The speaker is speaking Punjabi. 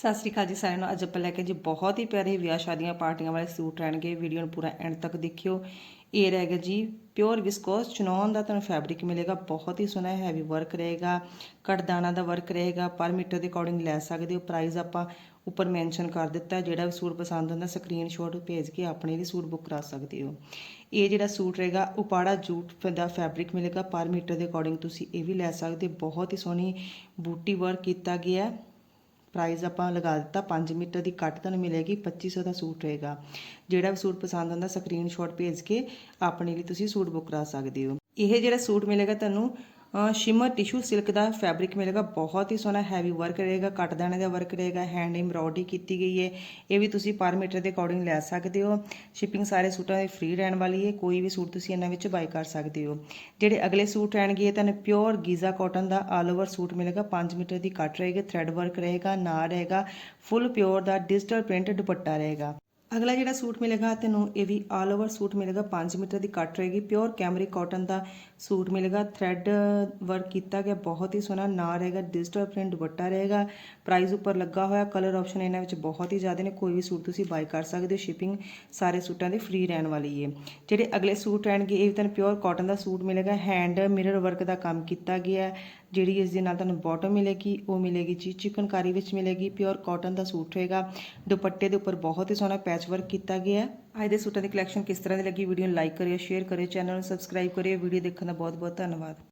ਸਤਿ ਸ੍ਰੀ ਅਕਾਲ ਜੀ ਸਾਰਿਆਂ ਨੂੰ। ਅੱਜ ਆਪਾਂ ਲੈ ਕੇ ਜੀ ਬਹੁਤ ਹੀ ਪਿਆਰੇ ਵਿਆਹ ਸ਼ਾਦੀਆਂ ਪਾਰਟੀਆਂ ਵਾਲੇ ਸੂਟ ਰਹਿਣਗੇ। ਵੀਡੀਓ ਨੂੰ ਪੂਰਾ ਐਂਡ ਤੱਕ ਦੇਖਿਓ। ਇਹ ਰਹੇਗਾ ਜੀ ਪਿਓਰ ਵਿਸਕੋਸ। ਚਨੌਨ ਦਾ ਤੁਹਾਨੂੰ ਫੈਬਰਿਕ ਮਿਲੇਗਾ। ਬਹੁਤ ਹੀ ਸੋਹਣਾ ਹੈਵੀ ਵਰਕ ਰਹੇਗਾ। ਕਟਦਾਨਾ ਦਾ ਵਰਕ ਰਹੇਗਾ। ਪਰ ਮੀਟਰ ਦੇ ਅਕੋਰਡਿੰਗ ਲੈ ਸਕਦੇ ਹੋ। ਪ੍ਰਾਈਸ ਆਪਾਂ ਉੱਪਰ ਮੈਂਸ਼ਨ ਕਰ ਦਿੱਤਾ। ਜਿਹੜਾ ਵੀ ਸੂਟ ਪਸੰਦ ਹੁੰਦਾ ਸਕਰੀਨਸ਼ਾਟ ਭੇਜ ਕੇ ਆਪਣੇ ਲਈ ਸੂਟ ਬੁੱਕ ਕਰਾ ਸਕਦੇ ਹੋ। ਇਹ ਜਿਹੜਾ ਸੂਟ ਰਹੇਗਾ, ਉਪਾੜਾ ਜੂਟ ਦਾ ਫੈਬਰਿਕ ਮਿਲੇਗਾ। ਪਰ ਮੀਟਰ ਦੇ ਅਕੋਰਡਿੰਗ ਤੁਸੀਂ ਇਹ ਵੀ ਲੈ ਸਕਦੇ ਹੋ। ਬਹੁਤ ਹੀ ਸੋਹਣੀ ਬੂਟੀ ਵਰਕ ਕੀਤਾ ਗਿਆ। ਹੈ ਪ੍ਰਾਈਸ ਆਪਾਂ ਲਗਾ ਦਿੱਤਾ 5 ਮੀਟਰ ਦੀ ਕੱਟ ਤੁਹਾਨੂੰ ਮਿਲੇਗੀ 2500 ਦਾ ਸੂਟ ਰਹੇਗਾ ਜਿਹੜਾ ਵੀ ਸੂਟ ਪਸੰਦ ਆਉਂਦਾ ਸਕਰੀਨਸ਼ਾਟ ਭੇਜ ਕੇ ਆਪਣੇ ਲਈ ਤੁਸੀਂ ਸੂਟ ਬੁੱਕ ਕਰਾ ਸਕਦੇ ਹੋ। ਇਹ ਜਿਹੜਾ ਸੂਟ ਮਿਲੇਗਾ ਤੁਹਾਨੂੰ ਸ਼ਿਮਰ ਟਿਸ਼ੂ ਸਿਲਕ ਦਾ ਫੈਬਰਿਕ ਮਿਲੇਗਾ, ਬਹੁਤ ਹੀ ਸੋਹਣਾ ਹੈਵੀ ਵਰਕ ਰਹੇਗਾ, ਕੱਟ ਦਾਣੇ ਦਾ ਵਰਕ ਰਹੇਗਾ ਹੈਂਡ ਐਮਬ੍ਰੋਇਡਰੀ ਕੀਤੀ ਗਈ ਹੈ। ਇਹ ਵੀ ਤੁਸੀਂ ਪਰ ਮੀਟਰ ਦੇ ਅਕੋਰਡਿੰਗ ਲੈ ਸਕਦੇ ਹੋ। ਸ਼ਿਪਿੰਗ ਸਾਰੇ ਸੂਟਾਂ ਦੀ ਫ੍ਰੀ ਰਹਿਣ ਵਾਲੀ ਹੈ, ਕੋਈ ਵੀ ਸੂਟ ਤੁਸੀਂ ਇਹਨਾਂ ਵਿੱਚ ਬਾਈ ਕਰ ਸਕਦੇ ਹੋ। ਜਿਹੜੇ ਅਗਲੇ ਸੂਟ ਰਹਿਣਗੇ, ਇਹ ਤੁਹਾਨੂੰ ਪਿਓਰ ਗੀਜ਼ਾ ਕਾਟਨ ਦਾ ਆਲ ਓਵਰ ਸੂਟ ਮਿਲੇਗਾ 5 ਮੀਟਰ ਦੀ ਕੱਟ ਰਹੇਗੀ ਥ੍ਰੈਡ ਵਰਕ ਰਹੇਗਾ ਨਾ ਰਹੇਗਾ ਫੁੱਲ ਪਿਓਰ ਦਾ ਡਿਜੀਟਲ ਪ੍ਰਿੰਟ ਦੁਪੱਟਾ ਰਹੇਗਾ। ਅਗਲਾ ਜਿਹੜਾ ਸੂਟ ਮਿਲੇਗਾ ਤੈਨੂੰ, ਇਹ ਵੀ ਆਲ ਓਵਰ ਸੂਟ ਮਿਲੇਗਾ 5 ਮੀਟਰ ਦੀ ਕੱਟ ਰਹੇਗੀ ਪਿਓਰ ਕੈਮਰੀ ਕਾਟਨ ਦਾ ਸੂਟ ਮਿਲੇਗਾ ਥ੍ਰੈਡ ਵਰਕ ਕੀਤਾ ਗਿਆ, ਬਹੁਤ ਹੀ ਸੋਹਣਾ, ਨਾ ਰਹੇਗਾ ਡਿਜੀਟਲ ਪ੍ਰਿੰਟ ਦੁਪੱਟਾ ਰਹੇਗਾ ਪ੍ਰਾਈਸ ਉੱਪਰ ਲੱਗਾ ਹੋਇਆ ਕਲਰ ਆਪਸ਼ਨ ਇਹਨਾਂ ਵਿੱਚ ਬਹੁਤ ਹੀ ਜ਼ਿਆਦਾ ਨੇ, ਕੋਈ ਵੀ ਸੂਟ ਤੁਸੀਂ ਬਾਈ ਕਰ ਸਕਦੇ ਹੋ ਸ਼ਿਪਿੰਗ ਸਾਰੇ ਸੂਟਾਂ ਦੀ ਫ੍ਰੀ ਰਹਿਣ ਵਾਲੀ ਹੈ ਜਿਹੜੇ ਅਗਲੇ ਸੂਟ ਰਹਿਣਗੇ, ਇਹ ਵੀ ਤੁਹਾਨੂੰ ਪਿਓਰ ਕਾਟਨ ਦਾ ਸੂਟ ਮਿਲੇਗਾ ਹੈਂਡ ਮਿਰਰ ਵਰਕ ਦਾ ਕੰਮ ਕੀਤਾ ਗਿਆ, ਜਿਹੜੀ ਇਸ ਦੇ ਨਾਲ ਤੁਹਾਨੂੰ ਬਾਟਮ ਮਿਲੇਗੀ, ਉਹ ਮਿਲੇਗੀ ਜੀ, ਚਿਕਨਕਾਰੀ ਵਿੱਚ ਮਿਲੇਗੀ ਪਿਓਰ ਕਾਟਨ ਦਾ ਸੂਟ ਰਹੇਗਾ, ਦੁਪੱਟੇ ਦੇ ਉੱਪਰ ਬਹੁਤ ਹੀ ਸੋਹਣਾ ਪੈਚ ਵਰਕ ਕੀਤਾ ਗਿਆ ਹੈ। ਅੱਜ ਦੇ ਸੂਟਾਂ ਦੀ ਕਲੈਕਸ਼ਨ ਕਿਸ ਤਰ੍ਹਾਂ ਦੀ ਲੱਗੀ ਵੀਡੀਓ ਨੂੰ ਲਾਈਕ ਕਰਿਓ ਸ਼ੇਅਰ ਕਰਿਓ ਚੈਨਲ ਨੂੰ ਸਬਸਕ੍ਰਾਈਬ ਕਰਿਓ ਵੀਡੀਓ ਦੇਖਣ ਦਾ ਬਹੁਤ ਬਹੁਤ ਧੰਨਵਾਦ।